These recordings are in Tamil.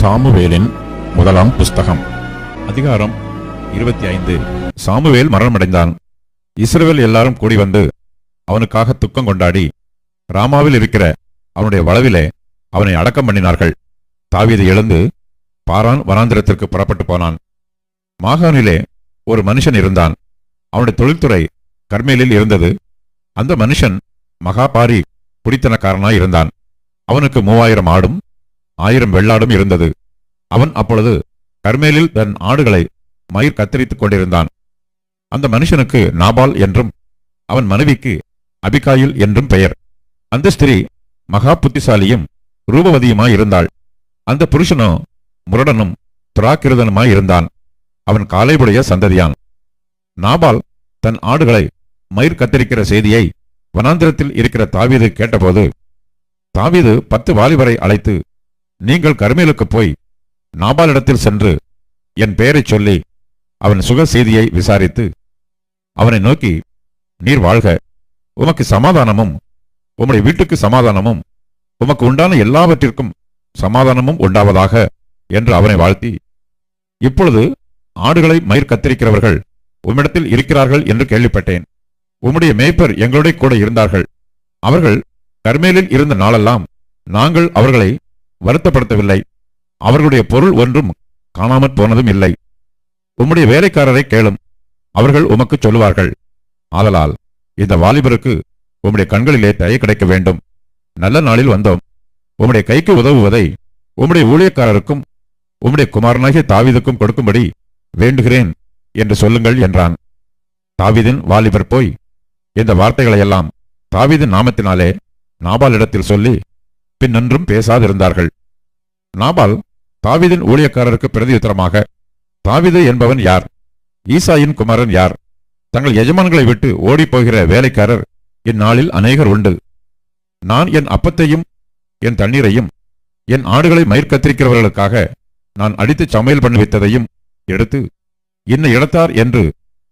சாமுவேலின் முதலாம் புஸ்தகம் அதிகாரம் இருபத்தி ஐந்து. சாமுவேல் மரணமடைந்தான். இஸ்ரேல் எல்லாரும் கூடி வந்து அவனுக்காக துக்கம் கொண்டாடி ராமாவில் இருக்கிற அவனுடைய வளவிலே அவனை அடக்கம் பண்ணினார்கள். தாவீது எழுந்து பாரான் வனாந்திரத்திற்கு புறப்பட்டு போனான். மாகாணிலே ஒரு மனுஷன் இருந்தான். அவனுடைய தொழில்துறை கர்மேலில் இருந்தது. அந்த மனுஷன் மகாபாரி குடித்தனக்காரனாய் இருந்தான். அவனுக்கு மூவாயிரம் ஆடும் ஆயிரம் வெள்ளாடும் இருந்தது. அவன் அப்பொழுது கர்மேலில் தன் ஆடுகளை மயிர் கத்தரித்துக் கொண்டிருந்தான். அந்த மனுஷனுக்கு நாபால் என்றும் அவன் மனைவிக்கு அபிகாயில் என்றும் பெயர். அந்த ஸ்திரீ மகா புத்திசாலியும் ரூபவதியுமாய் இருந்தாள். அந்த புருஷனோ முரடனும் துராக்கிருதனுமாய் இருந்தான். அவன் காலைபுடைய சந்ததியான். நாபால் தன் ஆடுகளை மயிர் கத்தரிக்கிற செய்தியை வனாந்திரத்தில் இருக்கிற தாவீது கேட்டபோது தாவீது பத்து வாலிபரை அழைத்து நீங்கள் கர்மேலுக்கு போய் நாபாலிடத்தில் சென்று என் பெயரைச் சொல்லி அவன் சுக செய்தியை விசாரித்து அவனை நோக்கி நீர் வாழ்க. உமக்கு சமாதானமும் உம்முடைய வீட்டுக்கு சமாதானமும் உமக்கு உண்டான எல்லாவற்றிற்கும் சமாதானமும் உண்டாவதாக என்று அவனை வாழ்த்தி இப்பொழுது ஆடுகளை மயிர் கத்திரிக்கிறவர்கள் உம்மிடத்தில் இருக்கிறார்கள் என்று கேள்விப்பட்டேன். உம்முடைய மேய்ப்பர் எங்களுடைய கூட இருந்தார்கள். அவர்கள் கர்மேலில் இருந்த நாளெல்லாம் நாங்கள் அவர்களை வருத்தப்படுத்தவில்லை. அவர்களுடைய பொருள் ஒன்றும் காணாமற் போனதும் இல்லை. உம்முடைய வேலைக்காரரை கேளும். அவர்கள் உமக்கு சொல்லுவார்கள். ஆதலால் இந்த வாலிபருக்கு உம்முடைய கண்களிலே தயை கிடைக்க வேண்டும். நல்ல நாளில் வந்தோம். உம்முடைய கைக்கு உதவுவதை உம்முடைய ஊழியக்காரருக்கும் உம்முடைய குமாரனாகிய தாவீதுக்கும் கொடுக்கும்படி வேண்டுகிறேன் என்று சொல்லுங்கள் என்றான். தாவீதின் வாலிபர் போய் இந்த வார்த்தைகளையெல்லாம் தாவிதின் நாமத்தினாலே நாபாலிடத்தில் சொல்லி பின்னன்றும் பேசாதிருந்தார்கள். நாபால் தாவிதின் ஊழியக்காரருக்கு பிரதியுத்தரமாக தாவிது என்பவன் யார்? ஈசாயின் குமாரன் யார்? தங்கள் எஜமான்களை விட்டு ஓடிப்போகிற வேலைக்காரர் இந்நாளில் அநேகர் உண்டு. நான் என் அப்பத்தையும் என் தண்ணீரையும் என் ஆடுகளை மயிர் கத்திரிக்கிறவர்களுக்காக நான் அடித்து சமையல் பண்ணுவித்ததையும் எடுத்து இன்ன இடத்தார் என்று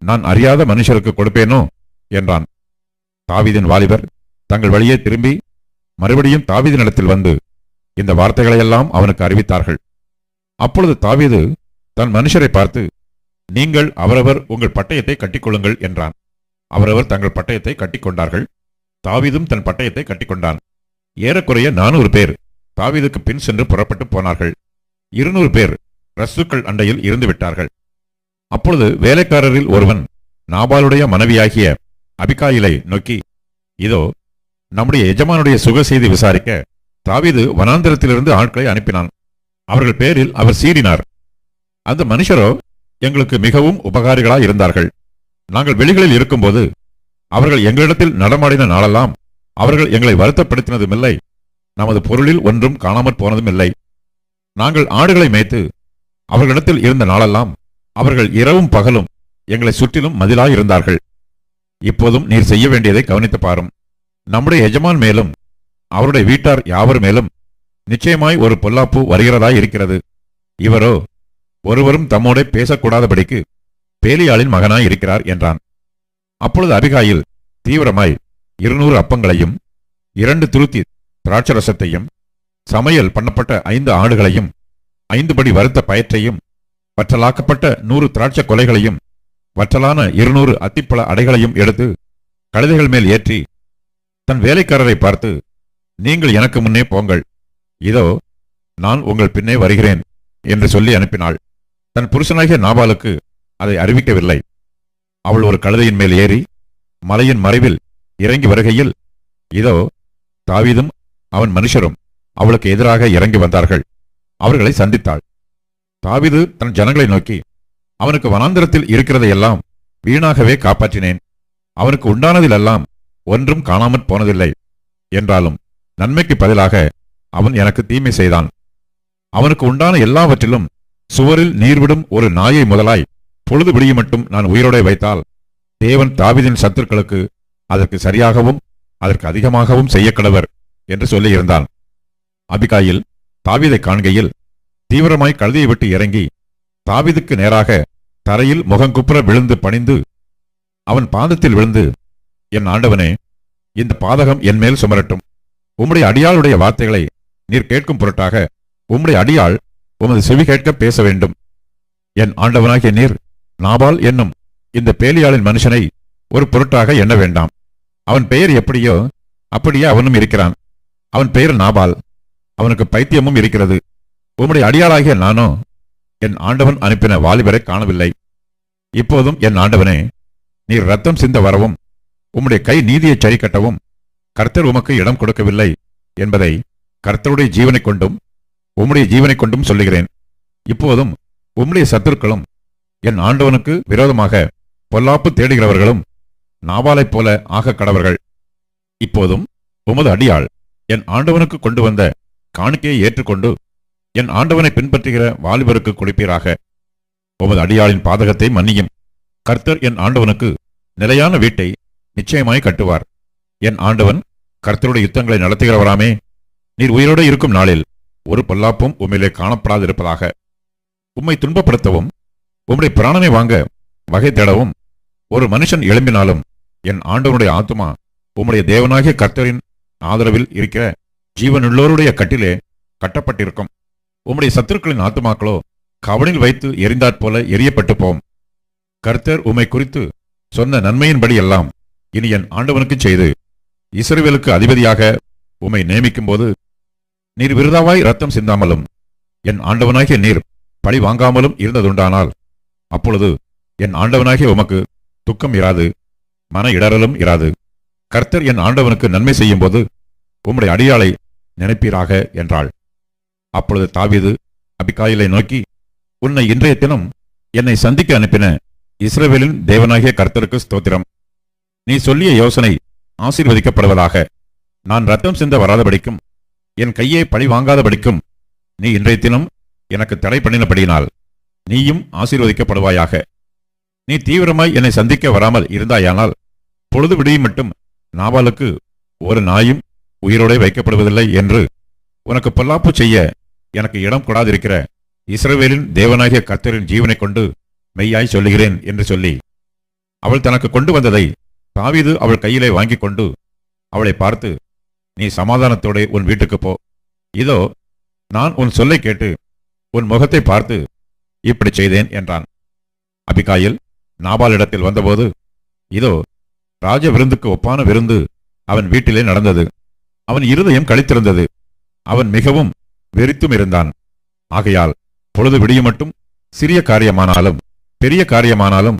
நான் அறியாத மனுஷருக்கு கொடுப்பேனோ? என்றான். தாவிதின் வாலிபர் தங்கள் வழியே திரும்பி மறுபடியும் தாவீதினிடத்தில் வந்து இந்த வார்த்தைகளையெல்லாம் அவனுக்கு அறிவித்தார்கள். அப்பொழுது தாவீது தன் மனுஷரை பார்த்து நீங்கள் அவரவர் உங்கள் பட்டயத்தை கட்டிக்கொள்ளுங்கள் என்றான். அவரவர் தங்கள் பட்டயத்தை கட்டிக்கொண்டார்கள். தாவீதும் தன் பட்டயத்தை கட்டிக்கொண்டான். ஏறக்குறைய நானூறு பேர் தாவீதுக்கு பின் சென்று புறப்பட்டு போனார்கள். இருநூறு பேர் ரஸ்துக்கள் அண்டையில் இருந்து விட்டார்கள். அப்பொழுது வேலைக்காரரில் ஒருவன் நாபாலுடைய மனைவியாகிய அபிகாயிலை நோக்கி இதோ நம்முடைய எஜமானுடைய சுக செய்தி விசாரிக்க தாவீது வனாந்திரத்திலிருந்து ஆட்களை அனுப்பினான். அவர்கள் பேரில் அவர் சீறினார். அந்த மனுஷரோ எங்களுக்கு மிகவும் உபகாரிகளாய் இருந்தார்கள். நாங்கள் வெளிகளில் இருக்கும்போது அவர்கள் எங்களிடத்தில் நடமாடின நாளெல்லாம் அவர்கள் எங்களை வருத்தப்படுத்தினதுமில்லை. நமது பொருளில் ஒன்றும் காணாமற் போனதும் இல்லை நாங்கள் ஆடுகளை மேய்த்து அவர்களிடத்தில் இருந்த நாளெல்லாம் அவர்கள் இரவும் பகலும் எங்களை சுற்றிலும் மதிலாய் இருந்தார்கள் இப்போதும் நீர் செய்ய வேண்டியதை கவனித்து பாரும். நம்முடைய எஜமான் மேலும் அவருடைய வீட்டார் யாவர் மேலும் நிச்சயமாய் ஒரு பொல்லாப்பு வருகிறதாய் இருக்கிறது. இவரோ ஒருவரும் தம்மோட பேசக்கூடாதபடிக்கு பேலியாளின் மகனாய் இருக்கிறார் என்றான். அப்பொழுது அபிகாயில் தீவிரமாய் இருநூறு அப்பங்களையும் இரண்டு துருத்தி திராட்சரசத்தையும் சமையல் பண்ணப்பட்ட ஐந்து ஆடுகளையும் ஐந்து படி வருத்த பயற்றையும் வற்றலாக்கப்பட்ட நூறு திராட்சை கொலைகளையும் வற்றலான இருநூறு அத்திப்பழ அடைகளையும் எடுத்து கழுதைகள் மேல் ஏற்றி தன் வேலைக்காரரை பார்த்து நீங்கள் எனக்கு முன்னே போங்கள். இதோ நான் உங்கள் பின்னே வருகிறேன் என்று சொல்லி அனுப்பினாள். தன் புருஷனாகிய நாபாலுக்கு அதை அறிவிக்கவில்லை. அவள் ஒரு கழுதையின் மேல் ஏறி மலையின் மறைவில் இறங்கி வருகையில் இதோ தாவீதும் அவன் மனுஷரும் அவளுக்கு எதிராக இறங்கி வந்தார்கள். அவர்களை சந்தித்தாள். தாவிது தன் ஜனங்களை நோக்கி அவனுக்கு வனாந்திரத்தில் இருக்கிறதையெல்லாம் வீணாகவே காப்பாற்றினேன். அவனுக்கு உண்டானதிலெல்லாம் ஒன்றும் காணாமற் போனதில்லை என்றாலும் நன்மைக்கு பதிலாக அவன் எனக்கு தீமை செய்தான். அவனுக்கு உண்டான எல்லாவற்றிலும் சுவரில் நீர்விடும் ஒரு நாயை முதலாய் பொழுது விடிய மட்டும் நான் உயிரோடை வைத்தால் தேவன் தாவிதின் சத்துருக்களுக்கு அதற்கு சரியாகவும் அதற்கு அதிகமாகவும் செய்யக்கடவர் என்று சொல்லியிருந்தான். அபிகாயில் தாவிதை காண்கையில் தீவிரமாய் கழுதியை விட்டு இறங்கி தாவீதுக்கு நேராக தரையில் முகங்குப்புற விழுந்து பணிந்து அவன் பாதத்தில் விழுந்து என் ஆண்டவனே இந்த பாதகம் என் மேல் சுமரட்டும். உம்முடைய அடியாளுடைய வார்த்தைகளை நீர் கேட்கும் பொருட்டாக உம்முடைய அடியாள் உமது செவி கேட்க பேச வேண்டும். என் ஆண்டவனாகிய நீர் நாபால் என்னும் இந்த பேலியாளின் மனுஷனை ஒரு பொருட்டாக எண்ண வேண்டாம். அவன் பெயர் எப்படியோ அப்படியே அவனும் இருக்கிறான். அவன் பெயர் நாபால். அவனுக்கு பைத்தியமும் இருக்கிறது. உம்முடைய அடியாளாகிய நானோ என் ஆண்டவன் அனுப்பின வாலிபரை காணவில்லை. இப்போதும் என் ஆண்டவனே நீர் ரத்தம் சிந்த வரவும் உம்முடைய கை நீதியை சரி கட்டவும் கர்த்தர் உமக்கு இடம் கொடுக்கவில்லை என்பதை கர்த்தருடைய ஜீவனை கொண்டும் உம்முடைய ஜீவனை கொண்டும் சொல்லுகிறேன். இப்போதும் உம்முடைய சத்துருக்களும் என் ஆண்டவனுக்கு விரோதமாக பொல்லாப்பு தேடுகிறவர்களும் நாவாலைப் போல ஆகக் கடவர்கள் இப்போதும் உமது அடியாள் என் ஆண்டவனுக்கு கொண்டு வந்த காணிக்கையை ஏற்றுக்கொண்டு என் ஆண்டவனை பின்பற்றுகிற வாலிபருக்கு கொடுப்பீராக. உமது அடியாளின் பாதகத்தை மன்னியும். கர்த்தர் என் ஆண்டவனுக்கு நிலையான வீட்டை நிச்சயமாய் கட்டுவார். என் ஆண்டவன் கர்த்தருடைய யுத்தங்களை நடத்துகிறவராமே. நீர் உயிரோடு இருக்கும் நாளில் ஒரு பொல்லாப்பும் உம்மிலே காணப்படாதிருப்பதாக. உம்மை துன்பப்படுத்தவும் உம்முடைய பிராணனை வாங்க வகை தேடவும் ஒரு மனுஷன் எழும்பினாலும் என் ஆண்டவனுடைய ஆத்துமா உம்முடைய தேவனாகிய கர்த்தரின் ஆதரவில் இருக்கிற ஜீவனுள்ளோருடைய கட்டிலே கட்டப்பட்டிருக்கும். உம்முடைய சத்துருக்களின் ஆத்துமாக்களோ கவனில் வைத்து எரிந்தாற்போல எரியப்பட்டு போம் கர்த்தர் உம்மை குறித்து சொன்ன நன்மையின்படி எல்லாம் இனி என் ஆண்டவனுக்கு செய்து இஸ்ரேவேலுக்கு அதிபதியாக உம்மை நியமிக்கும்போது நீர் விருதாவாய் ரத்தம் சிந்தாமலும் என் ஆண்டவனாகிய நீர் பழி வாங்காமலும் இருந்ததுண்டானால் அப்பொழுது என் ஆண்டவனாகிய உமக்கு துக்கம் இராது மன இடறலும் இராது. கர்த்தர் என் ஆண்டவனுக்கு நன்மை செய்யும்போது உம்முடைய அடியாளை நினைப்பீராக என்றாள். அப்பொழுது தாவிது அபிகாயிலை நோக்கி உன்னை இன்றைய தினம் என்னை சந்திக்க அனுப்பின இஸ்ரேவேலின் தேவனாகிய கர்த்தருக்கு ஸ்தோத்திரம். நீ சொல்லிய யோசனை ஆசீர்வதிக்கப்படுவதாக. நான் ரத்தம் சிந்த வராதபடிக்கும் என் கையை பழி வாங்காதபடிக்கும் நீ இன்றைய தினம் எனக்கு தடை பண்ணினபடியினால் நீயும் ஆசீர்வதிக்கப்படுவாயாக. நீ தீவிரமாய் என்னை சந்திக்க வராமல் இருந்தாயானால் பொழுது விடியும் மட்டும் நாவலுக்கு ஒரு நாயும் உயிரோடே வைக்கப்படுவதில்லை என்று உனக்கு பொல்லாப்பு செய்ய எனக்கு இடம் கொடாதிருக்கிற இஸ்ரவேலின் தேவனாகிய கர்த்தரின் ஜீவனை கொண்டு மெய்யாய் சொல்லுகிறேன் என்று சொல்லி அவள் தனக்கு கொண்டு வந்ததை தாவீது அவள் கையிலே வாங்கிக் கொண்டு அவளை பார்த்து நீ சமாதானத்தோடே உன் வீட்டுக்கு போ. இதோ நான் உன் சொல்லை கேட்டு உன் முகத்தை பார்த்து இப்படி செய்தேன் என்றான். அபிகாயில் நாபாலிடத்தில் வந்தபோது இதோ ராஜ விருந்துக்கு ஒப்பான விருந்து அவன் வீட்டிலே நடந்தது. அவன் இருதயம் கழித்திருந்தது அவன் மிகவும் வெறித்தும் இருந்தான். ஆகையால் பொழுது விடிய மட்டும் சிறிய காரியமானாலும் பெரிய காரியமானாலும்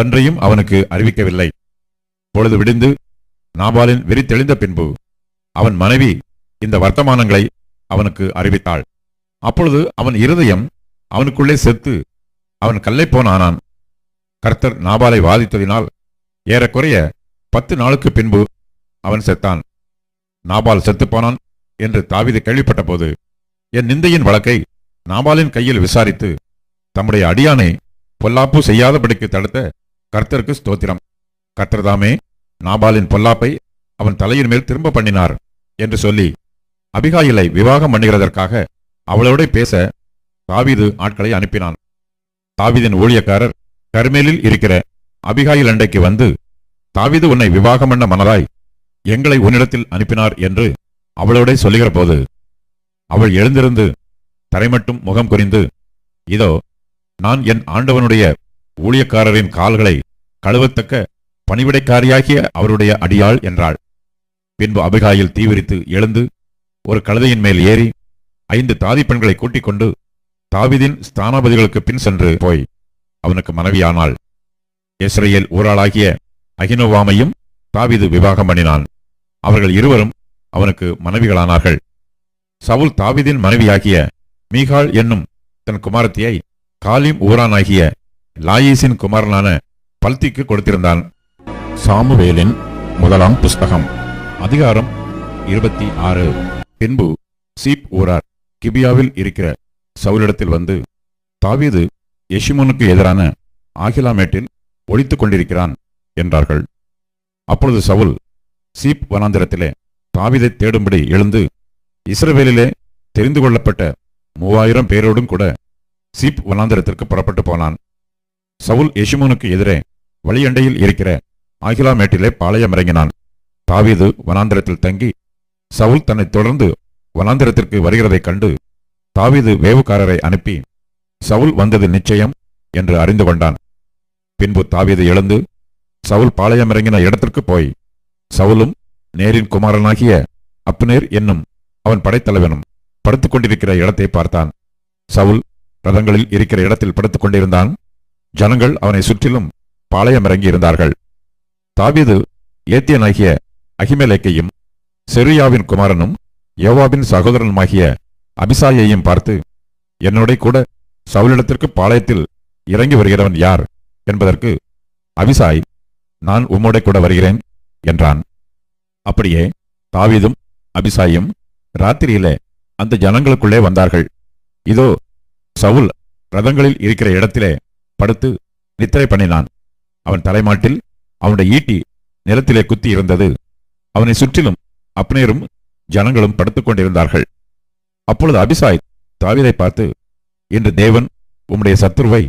ஒன்றையும் அவனுக்கு அறிவிக்கவில்லை. பொழுது விடிந்து நாபாலின் வெறி தெளிந்த பின்பு அவன் மனைவி இந்த வர்த்தமானங்களை அவனுக்கு அறிவித்தாள். அப்பொழுது அவன் இருதயம் அவனுக்குள்ளே செத்து அவன் கல்லைப்போன் ஆனான் கர்த்தர் நாபாலை வாதித்ததினால் ஏறக்குறைய பத்து நாளுக்கு பின்பு அவன் செத்தான். நாபால் செத்துப்போனான் என்று தாவீது கேள்விப்பட்டபோது என் நிந்தையின் வழக்கை நாபாலின் கையில் விசாரித்து தம்முடைய அடியானை பொல்லாப்பு செய்யாதபடிக்கு தடுத்த கர்த்தருக்கு ஸ்தோத்திரம். கர்த்தர்தாமே நாபாலின் பொல்லாப்பை அவன் தலையின் மேல் திரும்ப பண்ணினார் என்று சொல்லி அபிகாயிலை விவாகம் பண்ணுகிறதற்காக அவளோட பேச தாவீது ஆட்களை அனுப்பினான். தாவிதின் ஊழியக்காரர் கர்மேலில் இருக்கிற அபிகாயில் அண்டைக்கு வந்து தாவீது உன்னை விவாகம் பண்ண மனதாய் எங்களை உன்னிடத்தில் அனுப்பினார் என்று அவளோட சொல்லுகிற போது அவள் எழுந்திருந்து தரைமட்டும் முகம் குறிந்து இதோ நான் என் ஆண்டவனுடைய ஊழியக்காரரின் கால்களை கழுவத்தக்க பணிவிடைக்காரியாகிய அவருடைய அடியாள் என்றாள். பின்பு அபிகாயில் தீவிரித்து எழுந்து ஒரு கழுதையின் மேல் ஏறி ஐந்து தாதி பெண்களை கூட்டிக் கொண்டு தாவிதின் ஸ்தானாபதிகளுக்கு பின் சென்று போய் அவனுக்கு மனைவியானாள். இஸ்ரேல் ஊராளாகிய அகினோவாமையும் தாவிது விவாகம் பண்ணினான். அவர்கள் இருவரும் அவனுக்கு மனைவிகளானார்கள். சவுல் தாவீதின் மனைவியாகிய மீகாள் என்னும் தன் குமாரத்தியை காலிம் ஊரானாகிய லாயீசின் குமாரனான பல்திக்கு கொடுத்திருந்தான். சாமுவேலின் முதலாம் புஸ்தகம் அதிகாரம் இருபத்தி ஆறு. பின்பு சீப் ஊரார் கிபியாவில் இருக்கிற சவுலிடத்தில் வந்து தாவீது எஷிமோனுக்கு எதிரான ஆகிலாமேட்டில் ஒழித்துக் கொண்டிருக்கிறான் என்றார்கள். அப்பொழுது சவுல் சீப் வனாந்திரத்திலே தாவிதை தேடும்படி எழுந்து இஸ்ரவேலிலே தெரிந்து கொள்ளப்பட்ட மூவாயிரம் பேரோடும் கூட சீப் வனாந்திரத்திற்கு புறப்பட்டு போனான். சவுல் எஷிமோனுக்கு எதிரே வழியண்டையில் இருக்கிற ஆகிலா மேட்டிலே பாளையம் இறங்கினான். தாவீது வனாந்திரத்தில் தங்கி சவுல் தன்னை தொடர்ந்து வனாந்திரத்திற்கு வருகிறதைக் கண்டு தாவீது வேவுக்காரரை அனுப்பி சவுல் வந்தது நிச்சயம் என்று அறிந்து கொண்டான். பின்பு தாவீது எழுந்து சவுல் பாளையம் இறங்கின இடத்திற்கு போய் சவுலும் நேரின் குமாரனாகிய அப்னேர் என்னும் அவன் படைத்தலைவனும் படுத்துக் கொண்டிருக்கிற இடத்தை பார்த்தான். சவுல் ரதங்களில் இருக்கிற இடத்தில் படுத்துக் கொண்டிருந்தான். ஜனங்கள் அவனை சுற்றிலும் பாளையம் இறங்கியிருந்தார்கள் தாவீது ஏத்தியனாகிய அகிமேலேக்கையும் செருயாவின் குமாரனும் யோவாவின் சகோதரனுமாகிய அபிசாயையும் பார்த்து என்னோட கூட சவுலிடத்திற்கு பாளையத்தில் இறங்கி வருகிறவன் யார்? என்பதற்கு அபிசாய் நான் உம்மோட கூட வருகிறேன். என்றான். அப்படியே தாவீதும் அபிசாயும் ராத்திரியிலே அந்த ஜனங்களுக்குள்ளே வந்தார்கள். இதோ சவுல் ரதங்களில் இருக்கிற இடத்திலே படுத்து நித்திரை பண்ணினான். அவன் தலைமாட்டில் அவனுடைய ஈட்டி நிலத்திலே குத்தி இருந்தது. அவனை சுற்றிலும் அப்னேரும் ஜனங்களும் படுத்துக் கொண்டிருந்தார்கள். அப்பொழுது அபிசாய் தாவிதை பார்த்து இன்று தேவன் உம்முடைய சத்துருவை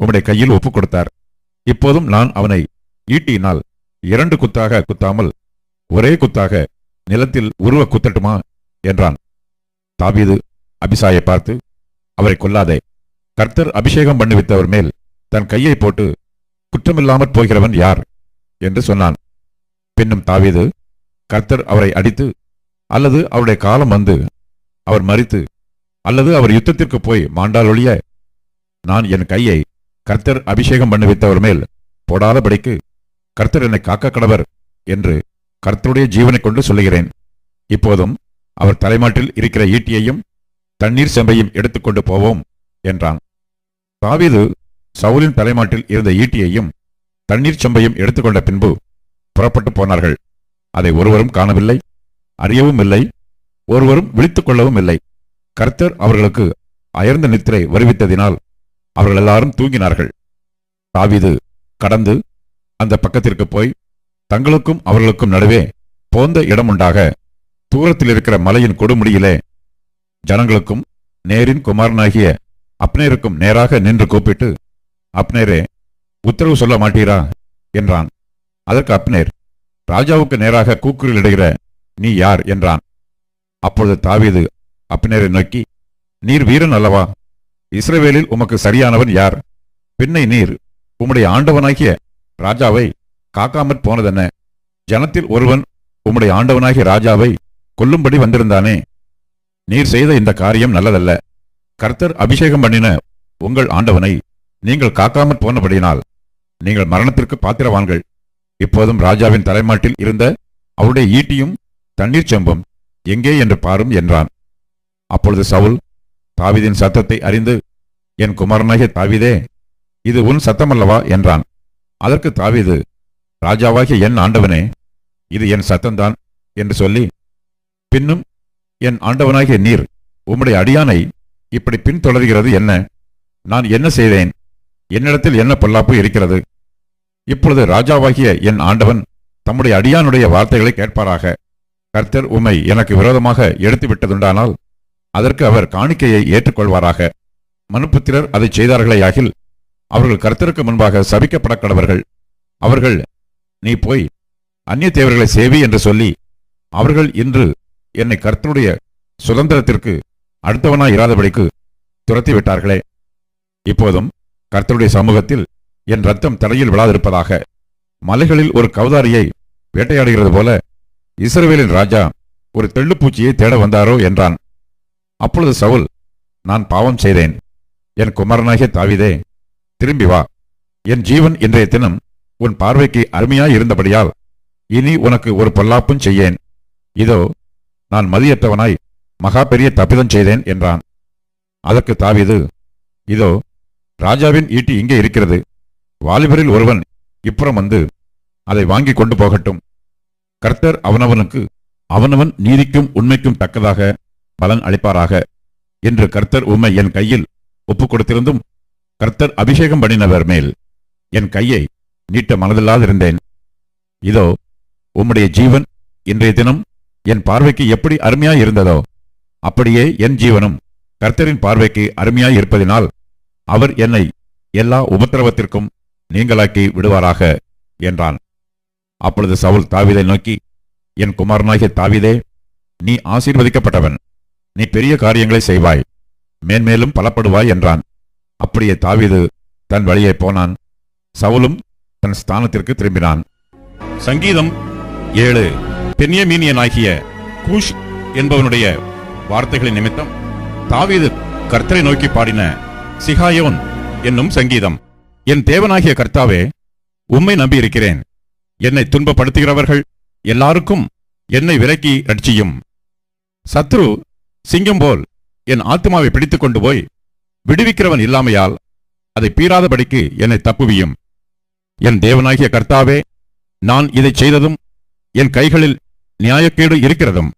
உம்முடைய கையில் ஒப்புக் கொடுத்தார். இப்போதும் நான் அவனை ஈட்டியினால் இரண்டு குத்தாக குத்தாமல் ஒரே குத்தாக நிலத்தில் உருவ குத்தட்டுமா? என்றான். தாவீது அபிசாயை பார்த்து அவரை கொல்லாதே. கர்த்தர் அபிஷேகம் பண்ணுவித்தவர் மேல் தன் கையை போட்டு குற்றமில்லாமற் போகிறவன் யார்? என்று சொன்னான். பின்னும் தாவீது கர்த்தர் அவரை அடித்து அல்லது அவருடைய காலம் வந்து அவர் மறித்து அல்லது அவர் யுத்தத்திற்கு போய் மாண்டால் ஒழிய நான் என் கையை கர்த்தர் அபிஷேகம் பண்ணுவித்தவர் மேல் போடாதபடிக்கு கர்த்தர் என்னை காக்க கடவர் என்று கர்த்தருடைய ஜீவனை கொண்டு சொல்லுகிறேன். இப்போதும் அவர் தலைமாட்டில் இருக்கிற ஈட்டியையும் தண்ணீர் செம்பையும் எடுத்துக்கொண்டு போவோம் என்றான். தாவிது சவுலின் தலைமாட்டில் இருந்த ஈட்டியையும் தண்ணீர் செம்பையும் எடுத்துக்கொண்ட பின்பு புறப்பட்டு போனார்கள். அதை ஒருவரும் காணவில்லை அறியவும் இல்லை ஒருவரும் விழித்துக் கொள்ளவும் இல்லை. கர்த்தர் அவர்களுக்கு அயர்ந்த நித்திரை வருவித்ததினால் அவர்கள் எல்லாரும் தூங்கினார்கள். தாவிது கடந்து அந்த பக்கத்திற்கு போய் தங்களுக்கும் அவர்களுக்கும் நடுவே போந்த இடமுண்டாக தூரத்தில் இருக்கிற மலையின் கொடுமுடியிலே ஜனங்களுக்கும் நேரின் குமாரனாகிய அப்னேருக்கும் நேராக நின்று கூப்பிட்டு அப்னேரே உத்தரவு சொல்ல மாட்டீரா? என்றான். அதற்கு அப்னேர் ராஜாவுக்கு நேராக கூக்குரலிடுகிற நீ யார்? என்றான். அப்பொழுது தாவீது அப்னேரை நோக்கி நீர் வீரன் அல்லவா? இஸ்ரவேலில் உமக்கு சரியானவன் யார்? பின்னை நீர் உம்முடைய ஆண்டவனாகிய ராஜாவை காக்காமற் போனதென்ன? ஜனத்தில் ஒருவன் உம்முடைய ஆண்டவனாகிய ராஜாவை கொல்லும்படி வந்திருந்தானே? நீர் செய்த இந்த காரியம் நல்லதல்ல. கர்த்தர் அபிஷேகம் பண்ணின உங்கள் ஆண்டவனை நீங்கள் காக்காமற் போனபடியினால் நீங்கள் மரணத்திற்கு பாத்திரவான்கள். இப்போதும் ராஜாவின் தலைமாட்டில் இருந்த அவருடைய ஈட்டியும் தண்ணீர் செம்பும் எங்கே என்று பாரும் என்றான். அப்பொழுது சவுல் தாவிதின் சத்தத்தை அறிந்து என் குமாரனாகிய தாவிதே இது உன் சத்தமல்லவா? என்றான். அதற்கு தாவீது ராஜாவாகிய என் ஆண்டவனே இது என் சத்தம்தான் என்று சொல்லி பின்னும் என் ஆண்டவனாகிய நீர் உம்முடைய அடியானை இப்படி பின்தொடர்கிறது என்ன? நான் என்ன செய்தேன்? என்னிடத்தில் என்ன பொல்லாப்பு இருக்கிறது? இப்பொழுது ராஜாவாகிய என் ஆண்டவன் தம்முடைய அடியானுடைய வார்த்தைகளை கேட்பாராக. கர்த்தர் உம்மை எனக்கு விரோதமாக எடுத்து விட்டதுண்டானால் அதற்கு அவர் காணிக்கையை ஏற்றுக்கொள்வாராக. மனுப்புத்திரர் அதை செய்தார்களேயாகில் அவர்கள் கர்த்தருக்கு முன்பாக சபிக்கப்படக் கடவர்கள் அவர்கள் நீ போய் அந்நிய தேவர்களை சேவி என்று சொல்லி அவர்கள் இன்று என்னை கர்த்தருடைய சுதந்திரத்திற்கு அடுத்தவனாய் இராதபடிக்கு துரத்தி விட்டார்களே இப்போதும் கர்த்தருடைய சமூகத்தில் என் ரத்தம் தடையில் விழாதிருப்பதாக மலைகளில் ஒரு கவுதாரியை வேட்டையாடுகிறது போல இஸ்ரவேலின் ராஜா ஒரு தெள்ளுப்பூச்சியை தேட வந்தாரோ என்றான். அப்பொழுது சவுல் நான் பாவம் செய்தேன். என் குமாரனாகிய தாவிதே திரும்பி வா. என் ஜீவன் இன்றைய தினம் உன் பார்வைக்கு அருமையாய் இருந்தபடியால் இனி உனக்கு ஒரு பொல்லாப்பும் செய்யேன். இதோ நான் மதியற்றவனாய் மகா பெரிய தப்பிதம் செய்தேன் என்றான். அதற்கு தாவிது இதோ ராஜாவின் ஈட்டி இங்கே இருக்கிறது. வாலிபரில் ஒருவன் இப்புறம் வந்து அதை வாங்கி கொண்டு போகட்டும். கர்த்தர் அவனவனுக்கு அவனவன் நீதிக்கும் உண்மைக்கும் தக்கதாக பலன் அளிப்பாராக என்று கர்த்தர் உம்மை என் கையில் ஒப்புக் கொடுத்திருந்தும் கர்த்தர் அபிஷேகம் பண்ணினவர் மேல் என் கையை நீட்ட மனதில்லாதிருந்தேன். இதோ உம்முடைய ஜீவன் இன்றைய தினம் என் பார்வைக்கு எப்படி அருமையாய் இருந்ததோ அப்படியே என் ஜீவனும் கர்த்தரின் பார்வைக்கு அருமையாய் இருப்பதினால் அவர் என்னை எல்லா உபத்திரவத்திற்கும் நீங்களாக்கி விடுவாராக என்றான். அப்பொழுது சவுல் தாவிதை நோக்கி என் குமாரனாகிய தாவிதே நீ ஆசீர்வதிக்கப்பட்டவன். நீ பெரிய காரியங்களை செய்வாய். மேன்மேலும் பலப்படுவாய் என்றான். அப்படியே தாவீது தன் வழியே போனான். சவுலும் தன் ஸ்தானத்திற்கு திரும்பினான். சங்கீதம் ஏழு. பெண்யமீனியனாகிய கூஷ் என்பவனுடைய வார்த்தைகளின் நிமித்தம் தாவீது கர்த்தரை நோக்கி பாடின சிகாயோன் என்னும் சங்கீதம் என் தேவனாகிய கர்த்தாவே உம்மை நம்பியிருக்கிறேன். என்னை துன்பப்படுத்துகிறவர்கள் எல்லாருக்கும் என்னை விலக்கி ரட்சியும். சத்ரு சிங்கம் போல் என் ஆத்துமாவை பிடித்துக் கொண்டு போய் விடுவிக்கிறவன் இல்லாமையால் அதை பீறாதபடிக்கு என்னை தப்புவியும். என் தேவனாகிய கர்த்தாவே நான் இதைச் செய்ததும் என் கைகளில் நியாயக்கேடு இருக்கிறதும்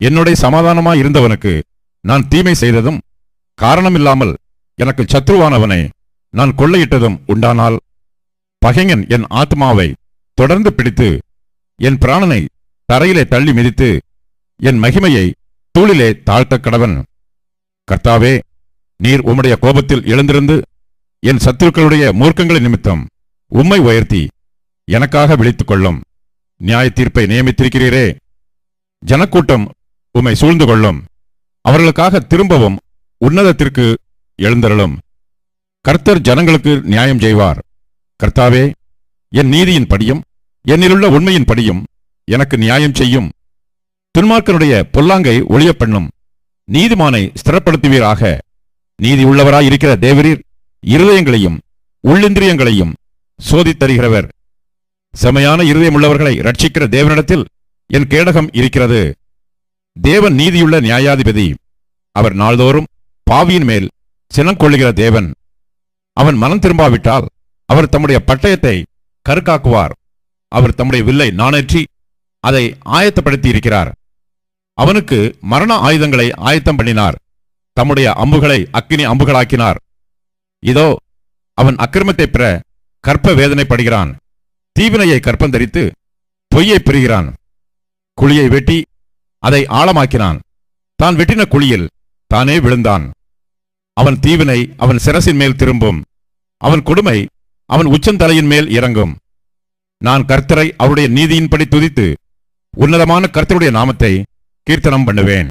என்னுடைய சமாதானமாய் இருந்தவனுக்கு நான் தீமை செய்ததும் காரணமில்லாமல் எனக்கு சத்ருவானவனை நான் கொள்ளையிட்டதும் உண்டானால் பகைஞன் என் ஆத்மாவை தொடர்ந்து பிடித்து என் பிராணனை தரையிலே தள்ளி மிதித்து என் மகிமையை தூளிலே தாழ்த்த கடவன் கர்த்தாவே நீர் உம்முடைய கோபத்தில் எழுந்திருந்து என் சத்துருக்களுடைய மூர்க்கங்களின் நிமித்தம் உம்மை உயர்த்தி எனக்காக விழித்துக் கொள்ளும் நியாய தீர்ப்பை நியமித்திருக்கிறீரே. ஜனக்கூட்டம் உம்மை சூழ்ந்து கொள்ளும். அவர்களுக்காக திரும்பவும் உன்னதத்திற்கு எழுந்தருளும். கர்த்தர் ஜனங்களுக்கு நியாயம் செய்வார். கர்த்தாவே என் நீதியின் படியும் என்னிலுள்ள உண்மையின் படியும் எனக்கு நியாயம் செய்யும். துன்மார்க்கனுடைய பொல்லாங்கை ஒளியப் பண்ணும் நீதிமானை ஸ்திரப்படுத்துவீராக. நீதி உள்ளவராய் இருக்கிற தேவரீர் இருதயங்களையும் உள்ளிந்திரியங்களையும் சோதித்தருகிறவர் செமையான இருதயமுள்ளவர்களை ரட்சிக்கிற தேவனிடத்தில் என் கேடகம் இருக்கிறது. தேவன் நீதியுள்ள நியாயாதிபதி. அவர் நாள்தோறும் பாவியின் மேல் சினம் கொள்ளுகிற தேவன். அவன் மனம் திரும்பாவிட்டால் அவர் தம்முடைய பட்டயத்தை கருக்காக்குவார். அவர் தம்முடைய வில்லை நாணேற்றி அதை ஆயத்தப்படுத்தி இருக்கிறார் அவனுக்கு மரண ஆயுதங்களை ஆயத்தம் பண்ணினார். தம்முடைய அம்புகளை அக்கினி அம்புகளாக்கினார். இதோ அவன் அக்கிரமத்தை பெற கற்ப வேதனைப்படுகிறான். தீவினையை கற்பந்தரித்து பொய்யை பெறுகிறான் குழியை வெட்டி அதை ஆழமாக்கினான். தான் வெட்டின குழியில் தானே விழுந்தான். அவன் தீவினை அவன் சிரசின் மேல் திரும்பும். அவன் கொடுமை அவன் உச்சந்தலையின் மேல் இறங்கும். நான் கர்த்தரை அவருடைய நீதியின்படி துதித்து உன்னதமான கர்த்தருடைய நாமத்தை கீர்த்தனம் பண்ணுவேன்.